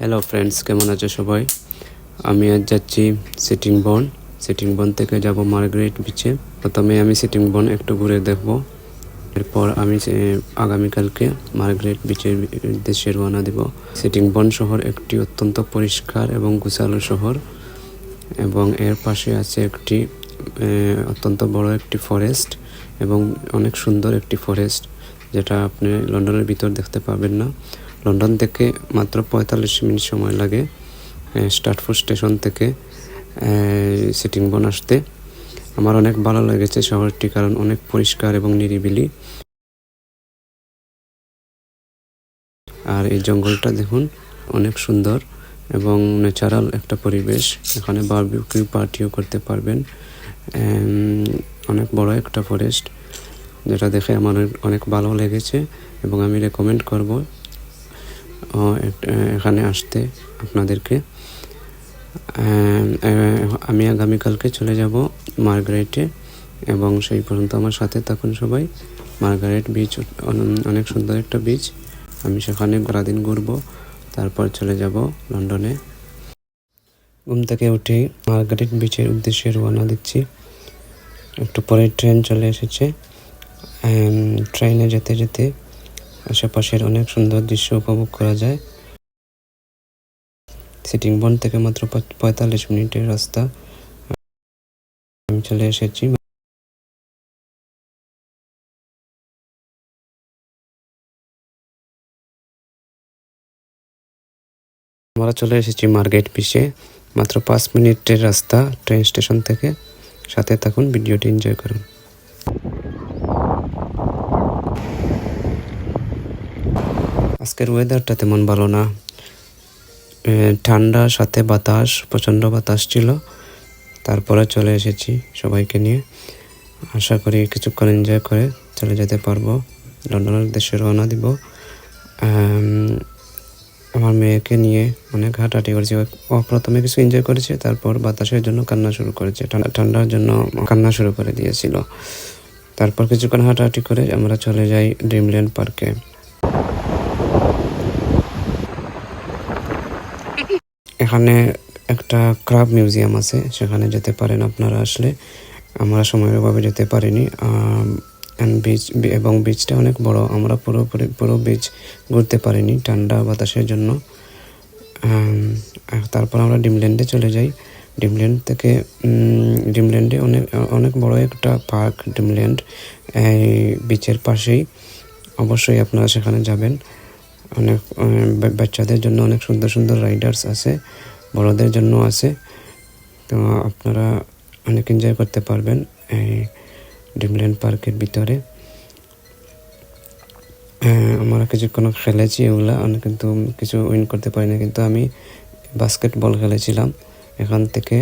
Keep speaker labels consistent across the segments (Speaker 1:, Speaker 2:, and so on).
Speaker 1: Hello friends কেমন আছো সবাই? আমি আজ যাচ্ছি সিটিং বন সিটিং বন থেকে যাব মার্গারেট বিচে প্রথমে আমি সিটিং বন একটু ঘুরে দেখব। এরপর আমি আগামীকালকে মার্গারেট বিচের উদ্দেশ্যে রওনা দেব। সিটিং বন শহর একটি অত্যন্ত পরিষ্কার এবং গুছালো শহর এবং এর পাশে আছে একটি অত্যন্ত বড় একটি ফরেস্ট এবং অনেক সুন্দর একটি ফরেস্ট যেটা আপনি লন্ডনের ভিতর দেখতে পাবেন না। লন্ডন থেকে মাত্র পঁয়তাল্লিশ মিনিট সময় লাগে স্টার্টফুড স্টেশন থেকে সিটিং বন আসতে। আমার অনেক ভালো লেগেছে শহরটি কারণ অনেক পরিষ্কার এবং নিরিবিলি। আর এই জঙ্গলটা দেখুন, অনেক সুন্দর এবং ন্যাচারাল একটা পরিবেশ। এখানে বারবিকিউ পার্টিও করতে পারবেন। অনেক বড় একটা ফরেস্ট যেটা দেখে আমার অনেক- ভালো লেগেছে এবং আমি রেকমেন্ড করব। এখানে আসতে আপনাদেরকে। আমি আগামীকালকে চলে যাব মার্গারেটে এবং সেই পর্যন্ত আমার সাথে থাকুন সবাই। মার্গারেট বিচ অনেক সুন্দর একটা বিচ আমি সেখানে দিন ঘুরবো, তারপর চলে যাব লন্ডনে। ঘুম থেকে উঠেই মার্গারেট বিচের উদ্দেশ্যে রওনা দিচ্ছি। একটু পরে ট্রেন চলে এসেছে। ট্রেনে যেতে যেতে আশেপাশের অনেক সুন্দর দৃশ্য উপভোগ করা যায়। সিটিং বন থেকে মাত্র পঁয়- পঁয়তাল্লিশ মিনিটের রাস্তা। আমি চলে এসেছি। আমরা চলে এসেছি মার্কেট পিসে মাত্র পাঁচ মিনিটের রাস্তা ট্রেন স্টেশন থেকে। সাথে থাকুন, ভিডিওটি এনজয় করুন। আজকের ওয়েদারটা তেমন ভালো না। ঠান্ডা, সাথে বাতাস, প্রচণ্ড বাতাস ছিল। তারপরে চলে এসেছি সবাইকে নিয়ে। আশা করি কিছুক্ষণ এনজয় করে চলে যেতে পারব। লন্ডনের উদ্দেশ্যে রওনা দিব। আমার মেয়েকে নিয়ে অনেক হাঁটাহাঁটি করেছি। ও প্রথমে কিছু এনজয় করেছে, তারপর বাতাসের জন্য কান্না শুরু করেছে। ঠান্ডা, ঠান্ডার জন্য কান্না শুরু করে দিয়েছিল। তারপর কিছুক্ষণ হাঁটাহাঁটি করে আমরা চলে যাই ড্রিমল্যান্ড পার্কে এখানে একটা ক্রাব মিউজিয়াম আছে, সেখানে যেতে পারেন আপনারা আসলে। আমরা সময়ের অভাবে যেতে পারিনি বিচ এবং বিচটা অনেক বড়। আমরা পুরোপুরি, পুরো বিচ ঘুরতে পারিনি ঠান্ডা বাতাসের জন্য। তারপর আমরা ডিমল্যান্ডে চলে যাই। ডিমল্যান্ড থেকে ডিমল্যান্ডে অনেক অনেক বড় একটা পার্ক ডিমল্যান্ড, এই বিচের পাশেই। অবশ্যই আপনারা সেখানে যাবেন। অনেক বাচ্চাদের জন্য অনেক সুন্দর সুন্দর রাইডার্স আছে বড়দের জন্য আছে। তো আপনারা অনেক এনজয় করতে পারবেন এই ড্রিমল্যান্ড পার্কের ভিতরে। হ্যাঁ, আমরা কিছুক্ষণ খেলেছি ওগুলা অনেক কিন্তু কিছু উইন করতে পারি না কিন্তু আমি বাস্কেটবল খেলেছিলাম। এখান থেকে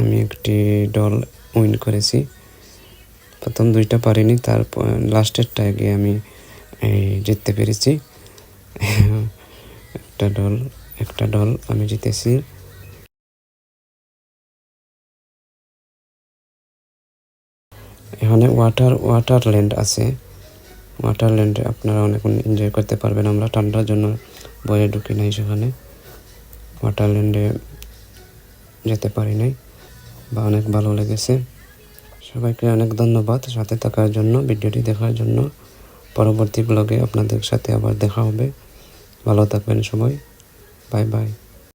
Speaker 1: আমি একটি দল উইন করেছি। প্রথম দুইটা পারিনি তারপর লাস্টেরটায় গিয়ে আমি জিততে পেরেছি। একটা দল একটা দল আমি জিতেছি। এখানে ওয়াটার ওয়াটারল্যান্ড আছে। ওয়াটার ল্যান্ডে আপনারা অনেক এনজয় করতে পারবেন। আমরা ঠান্ডার জন্য বয়ে ঢুকি নাই সেখানে। ওয়াটারল্যান্ডে যেতে পারি নাই বা অনেক ভালো লেগেছে। সবাইকে অনেক ধন্যবাদ সাথে থাকার জন্য, ভিডিওটি দেখার জন্য। পরবর্তী ব্লগে আপনাদের সাথে আবার দেখা হবে। ভালো থাকবেন সবাই। Bye bye